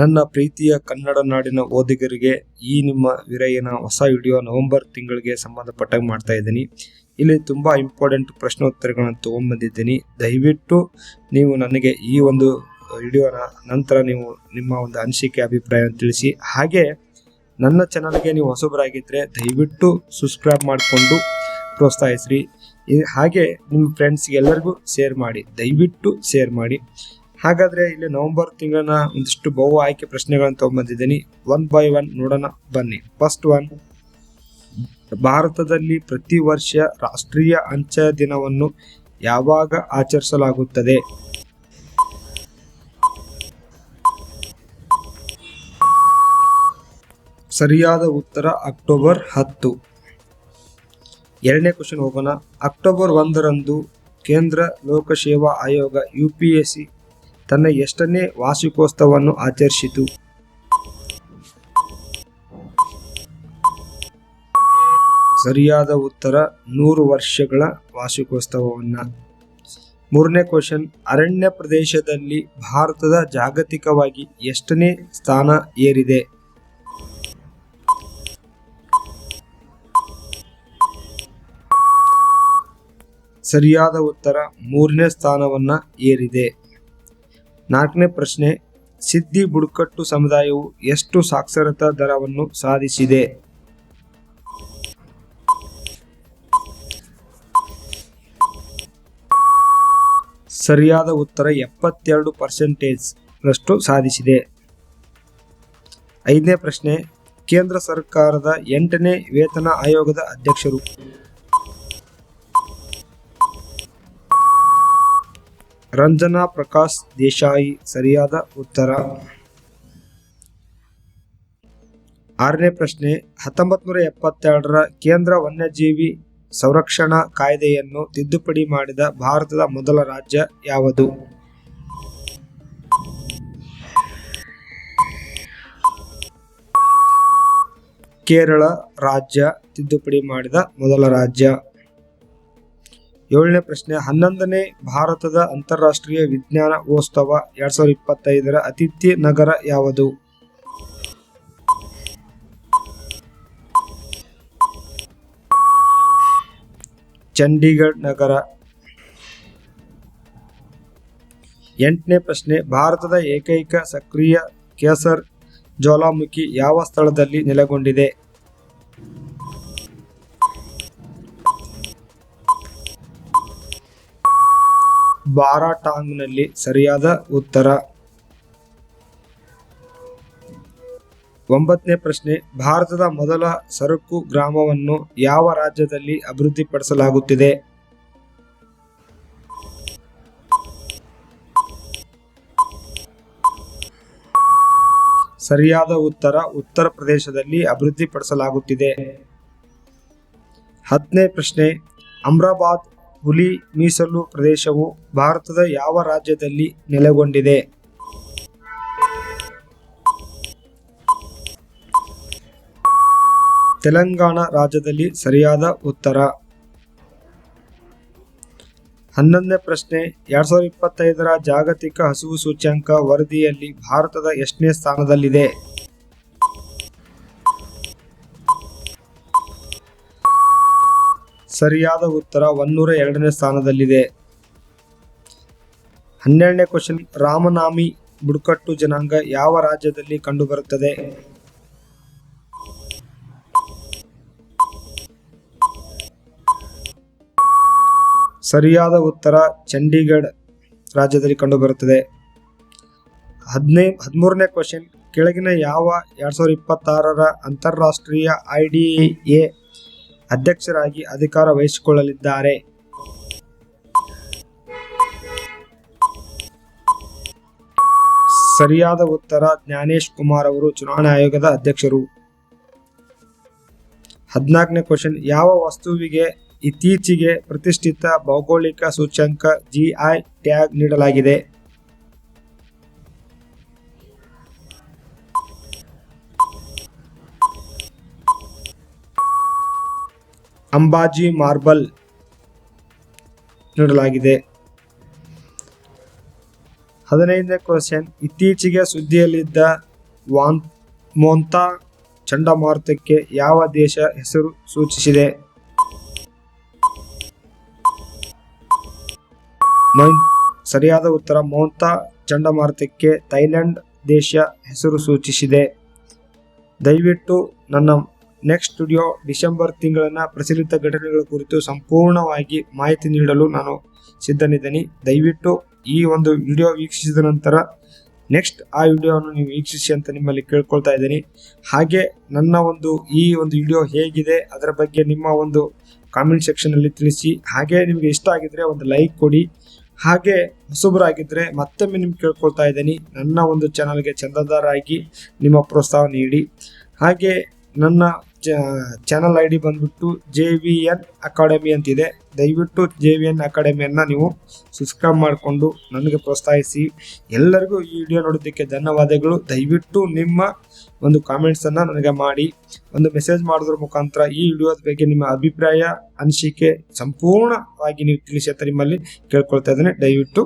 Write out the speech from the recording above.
ನನ್ನ ಪ್ರೀತಿಯ ಕನ್ನಡ ನಾಡಿನ ಓದಿಗರಿಗೆ ಈ ನಿಮ್ಮ ವಿರಯನ ಹೊಸ ವಿಡಿಯೋ ನವೆಂಬರ್ ತಿಂಗಳಿಗೆ ಸಂಬಂಧಪಟ್ಟಾಗ ಮಾಡ್ತಾ ಇದ್ದೀನಿ. ಇಲ್ಲಿ ತುಂಬ ಇಂಪಾರ್ಟೆಂಟ್ ಪ್ರಶ್ನೋತ್ತರಗಳನ್ನು ತೊಗೊಂಬಂದಿದ್ದೀನಿ. ದಯವಿಟ್ಟು ನೀವು ನನಗೆ ಈ ಒಂದು ವಿಡಿಯೋನ ನಂತರ ನೀವು ನಿಮ್ಮ ಒಂದು ಅನಿಸಿಕೆ, ಅಭಿಪ್ರಾಯ ತಿಳಿಸಿ. ಹಾಗೆ ನನ್ನ ಚಾನಲ್ಗೆ ನೀವು ಹೊಸಬರಾಗಿದ್ದರೆ ದಯವಿಟ್ಟು ಸಬ್ಸ್ಕ್ರೈಬ್ ಮಾಡಿಕೊಂಡು ಪ್ರೋತ್ಸಾಹಿಸ್ರಿ. ಹಾಗೆ ನಿಮ್ಮ ಫ್ರೆಂಡ್ಸ್ಗೆ ಎಲ್ಲರಿಗೂ ಶೇರ್ ಮಾಡಿ. ದಯವಿಟ್ಟು ಶೇರ್ ಮಾಡಿ. ಹಾಗಾದ್ರೆ ಇಲ್ಲಿ ನವೆಂಬರ್ ತಿಂಗಳನ್ನ ಒಂದಿಷ್ಟು ಬಹು ಆಯ್ಕೆ ಪ್ರಶ್ನೆಗಳನ್ನು ತಗೊಂಡ್ಬಂದಿದ್ದೀನಿ ಒನ್ ಬೈ ಒನ್ ನೋಡೋಣ, ಬನ್ನಿ. ಫಸ್ಟ್ ಒನ್ ಭಾರತದಲ್ಲಿ ಪ್ರತಿ ವರ್ಷ ರಾಷ್ಟ್ರೀಯ ಅಂಚೆ ದಿನವನ್ನು ಯಾವಾಗ ಆಚರಿಸಲಾಗುತ್ತದೆ? ಸರಿಯಾದ ಉತ್ತರ ಅಕ್ಟೋಬರ್ ಹತ್ತು. ಎರಡನೇ ಕ್ವಶನ್ ಹೋಗೋಣ. ಅಕ್ಟೋಬರ್ ಒಂದರಂದು ಕೇಂದ್ರ ಲೋಕಸೇವಾ ಆಯೋಗ, ಯು ಪಿ ಎಸ್ ಸಿ ತನ್ನ ಎಷ್ಟನೇ ವಾರ್ಷಿಕೋತ್ಸವವನ್ನು ಆಚರಿಸಿತು. ಸರಿಯಾದ ಉತ್ತರ ನೂರು ವರ್ಷಗಳ ವಾರ್ಷಿಕೋತ್ಸವವನ್ನು. ಮೂರನೇ ಕ್ವಶನ್, ಅರಣ್ಯ ಪ್ರದೇಶದಲ್ಲಿ ಭಾರತದ ಜಾಗತಿಕವಾಗಿ ಎಷ್ಟನೇ ಸ್ಥಾನ ಏರಿದೆ? ಸರಿಯಾದ ಉತ್ತರ ಮೂರನೇ ಸ್ಥಾನವನ್ನು ಏರಿದೆ. ನಾಲ್ಕನೇ ಪ್ರಶ್ನೆ, ಸಿದ್ಧಿ ಬುಡಕಟ್ಟು ಸಮುದಾಯವು ಎಷ್ಟು ಸಾಕ್ಷರತಾ ದರವನ್ನು ಸಾಧಿಸಿದೆ? ಸರಿಯಾದ ಉತ್ತರ ಎಪ್ಪತ್ತೆರಡು ಪರ್ಸೆಂಟೇಜ್ ರಷ್ಟು ಸಾಧಿಸಿದೆ. ಐದನೇ ಪ್ರಶ್ನೆ, ಕೇಂದ್ರ ಸರ್ಕಾರದ ಎಂಟನೇ ವೇತನ ಆಯೋಗದ ಅಧ್ಯಕ್ಷರು ರಂಜನಾ ಪ್ರಕಾಶ್ ದೇಸಾಯಿ ಸರಿಯಾದ ಉತ್ತರ. ಆರನೇ ಪ್ರಶ್ನೆ ಹತ್ತೊಂಬತ್ತು ನೂರ ಎಪ್ಪತ್ತೆರಡರ ಕೇಂದ್ರ ವನ್ಯಜೀವಿ ಸಂರಕ್ಷಣಾ ಕಾಯ್ದೆಯನ್ನು ತಿದ್ದುಪಡಿ ಮಾಡಿದ ಭಾರತದ ಮೊದಲ ರಾಜ್ಯ ಯಾವುದು? ಕೇರಳ ರಾಜ್ಯ ತಿದ್ದುಪಡಿ ಮಾಡಿದ ಮೊದಲ ರಾಜ್ಯ. ಏಳನೇ ಪ್ರಶ್ನೆ, ಹನ್ನೊಂದನೇ ಭಾರತದ ಅಂತಾರಾಷ್ಟ್ರೀಯ ವಿಜ್ಞಾನ ಉತ್ಸವ ಎರಡ್ ಸಾವಿರದ ಇಪ್ಪತ್ತೈದರ ಅತಿಥಿ ನಗರ ಯಾವುದು? ಚಂಡೀಗಢ ನಗರ. ಎಂಟನೇ ಪ್ರಶ್ನೆ, ಭಾರತದ ಏಕೈಕ ಸಕ್ರಿಯ ಕೇಸರ್ ಜ್ವಾಲಾಮುಖಿ ಯಾವ ಸ್ಥಳದಲ್ಲಿ ನೆಲೆಗೊಂಡಿದೆ? ಬಾರಾಟಾಂಗ್ನಲ್ಲಿ ಸರಿಯಾದ ಉತ್ತರ. ಒಂಬತ್ತನೇ ಪ್ರಶ್ನೆ, ಭಾರತದ ಮೊದಲ ಸರಕು ಗ್ರಾಮವನ್ನು ಯಾವ ರಾಜ್ಯದಲ್ಲಿ ಅಭಿವೃದ್ಧಿಪಡಿಸಲಾಗುತ್ತಿದೆ? ಸರಿಯಾದ ಉತ್ತರ ಉತ್ತರ ಪ್ರದೇಶದಲ್ಲಿ ಅಭಿವೃದ್ಧಿಪಡಿಸಲಾಗುತ್ತಿದೆ. ಹತ್ತನೇ ಪ್ರಶ್ನೆ, ಅಮ್ರಾಬಾದ್ ಹುಲಿ ಮೀಸಲು ಪ್ರದೇಶವು ಭಾರತದ ಯಾವ ರಾಜ್ಯದಲ್ಲಿ ನೆಲೆಗೊಂಡಿದೆ? ತೆಲಂಗಾಣ ರಾಜ್ಯದಲ್ಲಿ ಸರಿಯಾದ ಉತ್ತರ. ಹನ್ನೊಂದನೇ ಪ್ರಶ್ನೆ, ಎರಡ್ ಸಾವಿರದ ಇಪ್ಪತ್ತೈದರ ಜಾಗತಿಕ ಹಸಿವು ಸೂಚ್ಯಂಕ ವರದಿಯಲ್ಲಿ ಭಾರತದ ಎಷ್ಟನೇ ಸ್ಥಾನದಲ್ಲಿದೆ? ಸರಿಯಾದ ಉತ್ತರ ಒನ್ನೂರ ಎರಡನೇ ಸ್ಥಾನದಲ್ಲಿದೆ. ಹನ್ನೆರಡನೇ ಕ್ವಶನ್ ರಾಮನಾಮಿ ಬುಡಕಟ್ಟು ಜನಾಂಗ ಯಾವ ರಾಜ್ಯದಲ್ಲಿ ಕಂಡುಬರುತ್ತದೆ? ಸರಿಯಾದ ಉತ್ತರ ಚಂಡೀಗಢ ರಾಜ್ಯದಲ್ಲಿ ಕಂಡುಬರುತ್ತದೆ. ಹದಿನೈ, ಹದಿಮೂರನೇ ಕ್ವಶನ್ ಕೆಳಗಿನ ಯಾವ ಎರಡು ಸಾವಿರದ ಇಪ್ಪತ್ತಾರರ ಅಂತಾರಾಷ್ಟ್ರೀಯ ಐ ಡಿ ಎ ಅಧ್ಯಕ್ಷರಾಗಿ ಅಧಿಕಾರ ವಹಿಸಿಕೊಳ್ಳಲಿದ್ದಾರೆ. ಸರಿಯಾದ ಉತ್ತರ ಜ್ಞಾನೇಶ್ ಕುಮಾರ್ ಅವರು ಚುನಾವಣಾ ಆಯೋಗದ ಅಧ್ಯಕ್ಷರು. ಹದಿನಾಲ್ಕನೇ ಕ್ವಶನ್, ಯಾವ ವಸ್ತುವಿಗೆ ಇತ್ತೀಚೆಗೆ ಪ್ರತಿಷ್ಠಿತ ಭೌಗೋಳಿಕ ಸೂಚ್ಯಂಕ ಜಿಐ ಟ್ಯಾಗ್ ನೀಡಲಾಗಿದೆ? ಅಂಬಾಜಿ ಮಾರ್ಬಲ್ ನೀಡಲಾಗಿದೆ. ಹದಿನೈದನೇ ಕ್ವಶನ್, ಇತ್ತೀಚೆಗೆ ಸುದ್ದಿಯಲ್ಲಿದ್ದ ವಾನ್, ಮೋಂತಾ ಚಂಡಮಾರುತಕ್ಕೆ ಯಾವ ದೇಶ ಹೆಸರು ಸೂಚಿಸಿದೆ? ಸರಿಯಾದ ಉತ್ತರ, ಮೋಂತಾ ಚಂಡಮಾರುತಕ್ಕೆ ಥೈಲ್ಯಾಂಡ್ ದೇಶ ಹೆಸರು ಸೂಚಿಸಿದೆ. ದಯವಿಟ್ಟು ನನ್ನ ನೆಕ್ಸ್ಟ್ ಸ್ಟುಡಿಯೋ ಡಿಸೆಂಬರ್ ತಿಂಗಳನ್ನ ಪ್ರಚಲಿತ ಘಟನೆಗಳ ಕುರಿತು ಸಂಪೂರ್ಣವಾಗಿ ಮಾಹಿತಿ ನೀಡಲು ನಾನು ಸಿದ್ಧನಿದ್ದೀನಿ. ದಯವಿಟ್ಟು ಈ ಒಂದು ವಿಡಿಯೋ ವೀಕ್ಷಿಸಿದ ನಂತರ ನೆಕ್ಸ್ಟ್ ಆ ವಿಡಿಯೋವನ್ನು ನೀವು ವೀಕ್ಷಿಸಿ ಅಂತ ನಿಮ್ಮಲ್ಲಿ ಕೇಳ್ಕೊಳ್ತಾ ಇದ್ದೀನಿ. ಹಾಗೆ ನನ್ನ ಒಂದು ಈ ಒಂದು ವಿಡಿಯೋ ಹೇಗಿದೆ ಅದರ ಬಗ್ಗೆ ನಿಮ್ಮ ಒಂದು ಕಾಮೆಂಟ್ ಸೆಕ್ಷನಲ್ಲಿ ತಿಳಿಸಿ. ಹಾಗೆ ನಿಮಗೆ ಇಷ್ಟ ಆಗಿದ್ರೆ ಒಂದು ಲೈಕ್ ಕೊಡಿ. ಹಾಗೆ ಹೊಸಬರಾಗಿದ್ದರೆ ಮತ್ತೊಮ್ಮೆ ನಿಮ್ಗೆ ಕೇಳ್ಕೊಳ್ತಾ ಇದ್ದೀನಿ. ನನ್ನ ಒಂದು ಚಾನಲ್ಗೆ ಚಂದಾದಾರರಾಗಿ ನಿಮ್ಮ ಪ್ರೋತ್ಸಾಹ ನೀಡಿ. ಹಾಗೆ ನನ್ನ ಚಾನಲ್ ಐ ಡಿ ಬಂದ್ಬಿಟ್ಟು ಜೆ ವಿ ಎನ್ ಅಕಾಡೆಮಿ ಅಂತಿದೆ. ದಯವಿಟ್ಟು ಜೆ ವಿ ಎನ್ ಅಕಾಡೆಮಿಯನ್ನು ನೀವು ಸಬ್ಸ್ಕ್ರೈಬ್ ಮಾಡಿಕೊಂಡು ನನಗೆ ಪ್ರೋತ್ಸಾಹಿಸಿ. ಎಲ್ಲರಿಗೂ ಈ ವಿಡಿಯೋ ನೋಡೋದಕ್ಕೆ ಧನ್ಯವಾದಗಳು. ದಯವಿಟ್ಟು ನಿಮ್ಮ ಒಂದು ಕಾಮೆಂಟ್ಸನ್ನು ನನಗೆ ಮಾಡಿ. ಒಂದು ಮೆಸೇಜ್ ಮಾಡೋದ್ರ ಮುಖಾಂತರ ಈ ವಿಡಿಯೋದ ಬಗ್ಗೆ ನಿಮ್ಮ ಅಭಿಪ್ರಾಯ, ಅನಿಸಿಕೆ ಸಂಪೂರ್ಣವಾಗಿ ನೀವು ತಿಳಿಸಿ ನಿಮ್ಮಲ್ಲಿ ಕೇಳ್ಕೊಳ್ತಾ ಇದ್ದೇನೆ. ದಯವಿಟ್ಟು